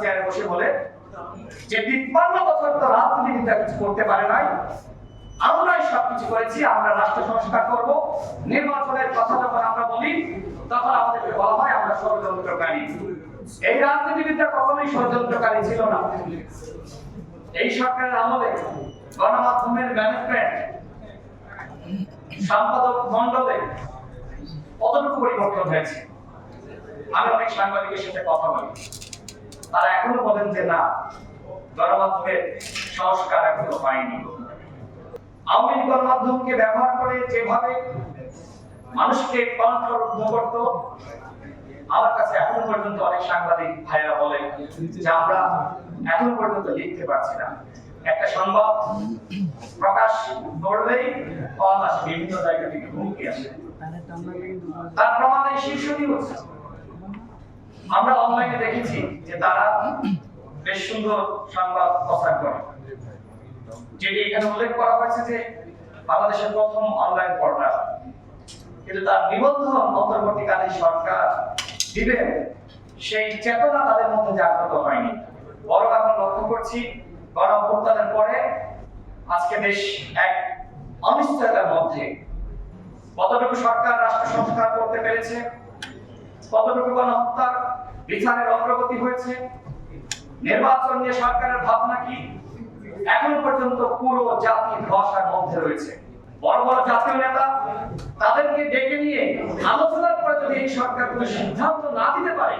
চেয়ারে বসে বলে যে তিপ্পান্ন বছর তো রাজনীতিবিদরা কিছু করতে পারে নাই। আমরাই সবকিছু করেছি, আমরা রাষ্ট্র সংস্কার করব, নির্বাচনের কথা যখন আমরা বলি, তখন আমাদেরকে বলা হয় আমরা ষড়যন্ত্রকারী। এই রাজনীতিবিদরা কখনোই ষড়যন্ত্রকারী ছিল না। এই সরকারের আমলে গণমাধ্যমের ম্যানেজমেন্ট সম্পাদক মন্ডলে কতটুকু পরিবর্তন হয়েছে? আমি অনেক সাংবাদিকের সাথে কথা বলি। তারা এখনও বলেন যে না গণমাধ্যমের সংস্কার এখনও হয়নি। আওয়ামী লীগ গণমাধ্যমকে ব্যবহার করে যেভাবে মানুষকে কণ্ঠরুদ্ধ করত, আমার কাছে এখনও পর্যন্ত অনেক সাংবাদিক ভাইরা বলে যে আমরা এখনও পর্যন্ত লিখতে পারছি না। একটা সংবাদ প্রকাশ করলেই আসে বিভিন্ন জায়গা থেকে হুমকি আসে। তার প্রমাণ শীর্ষ নিউজ। আমরা অনলাইনে দেখেছি যে তারা বেশ সুন্দর সংবাদ প্রচার করে। যেটি এখানে উল্লেখ করা হয়েছে যে বাংলাদেশের প্রথম অনলাইন পোর্টাল কিন্তু তার নিবন্ধন অন্তর্বর্তীকালীন সরকার দিবেন সেই চেতনা তাদের মধ্যে জাগ্রত হয়নি। বরং এখন লক্ষ্য করছি গণ অভ্যুত্থানের পরে আজকে দেশ এক অনিশ্চয়তার মধ্যে কতটুকু সরকার রাষ্ট্র সংস্কার করতে পেরেছে কতটুকু গণহত্যার বিচারের অগ্রগতি হয়েছে? নির্বাচন নিয়ে সরকারের ভাবনা কি? এখন পর্যন্ত পুরো জাতি ধসার মধ্যে রয়েছে। বড় বড় জাতীয় নেতা তাদেরকে ডেকে নিয়ে আলোচনার পরে যদি এই সরকার কোনো সিদ্ধান্ত না দিতে পারে,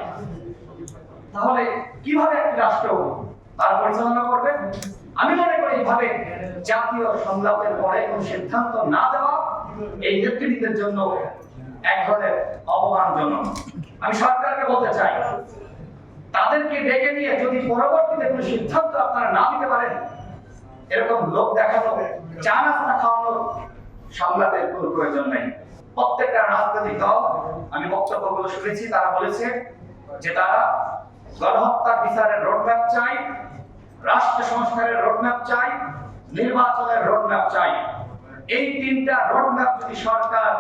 তাহলে কীভাবে একটি রাষ্ট্র তার পরিচালনা করবে? আমি মনে করি এইভাবে জাতীয় সংলাপের পরে কোনো সিদ্ধান্ত না দেওয়া এই নেতৃত্বের জন্য এক অপমানজনক। আমি সরকারকে বলতে চাই, তাদেরকে ডেকে নিয়ে যদি পরবর্তীতে কোনো সিদ্ধান্ত আপনারা না দিতে পারেন, এরকম লোক দেখানো, চা নাস্তা খাওয়ানোর সংলাপের কোনো প্রয়োজন নেই। প্রত্যেকটা রাজনৈতিক দল, আমি বক্তব্যগুলো শুনেছি, তারা বলেছে যে তারা গণহত্যার বিচারের রোডম্যাপ চাই, রাষ্ট্র সংস্কারের রোডম্যাপ চাই, নির্বাচনের রোডম্যাপ চাই। এই তিনটা রোডম্যাপ যদি সরকার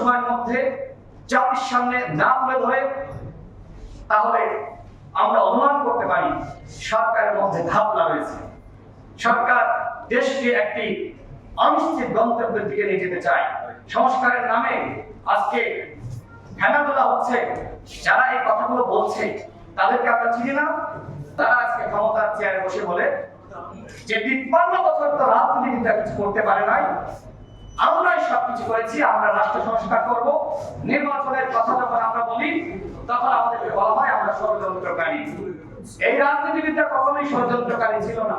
সময়ের মধ্যে জাতির সামনে না তুলে ধরে তাহলে আমরা অনুমান করতে পারি সরকারের মধ্যে ঘাপলা রয়েছে। সরকার দেশকে একটি অনিশ্চিত গন্তব্যের দিকে নিয়ে যেতে চায়। সংস্কারের নামে আজকে খেলাধুলা হচ্ছে। যারা এই কথাগুলো বলছে, তাদেরকে আমরা চিনি না। তারা আজকে ক্ষমতার চেয়ারে বসে বলে যে তিপ্পান্ন বছর তো রাজনীতিবিদরা কিছু করতে পারে নাই। আমরাই সবকিছু করেছি, আমরা রাষ্ট্র সংস্কার করব। নির্বাচনের কথা যখন আমরা বলি, তখন আমাদেরকে বলা হয় আমরা ষড়যন্ত্রকারী। এই রাজনীতিবিদরা কখনোই ষড়যন্ত্রকারী ছিল না।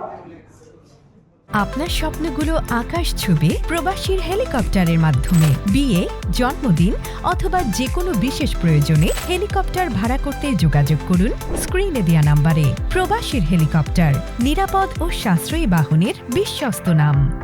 আপনার স্বপ্নগুলো আকাশ ছুবে প্রবাসীর হেলিকপ্টারের মাধ্যমে। বিয়ে, জন্মদিন অথবা যে কোনো বিশেষ প্রয়োজনে হেলিকপ্টার ভাড়া করতে যোগাযোগ করুন স্ক্রিনে দেওয়া নাম্বারে। প্রবাসীর হেলিকপ্টার, নিরাপদ ও সাশ্রয়ী বাহনের বিশ্বস্ত নাম।